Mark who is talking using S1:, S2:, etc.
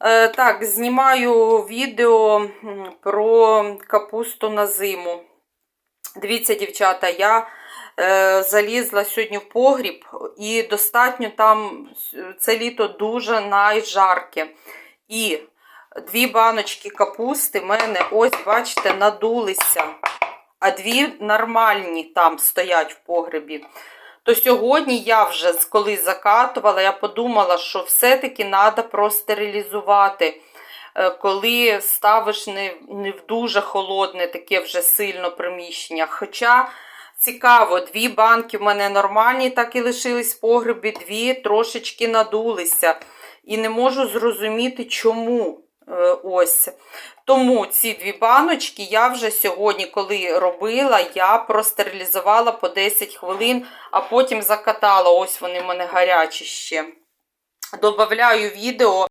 S1: Е, так, знімаю відео про капусту на зиму. Дивіться, дівчата, я е, залізла сьогодні в погріб і достатньо там це літо дуже найжарке. І дві баночки капусти в мене, ось, бачите, надулися, а дві нормальні там стоять в погребі. То сьогодні я вже коли закатувала, я подумала, що все-таки треба простерилізувати. Е, Коли ставиш не, не в дуже холодне, таке вже сильно приміщення. Хоча цікаво, дві банки в мене нормальні, так і лишились в погребі, дві трошечки надулися. І не можу зрозуміти, чому. Е, Ось. Тому ці дві баночки я вже сьогодні, коли робила, я простерилізувала по 10 хвилин, а потім закатала. Ось вони в мене гарячі ще. Добавляю відео.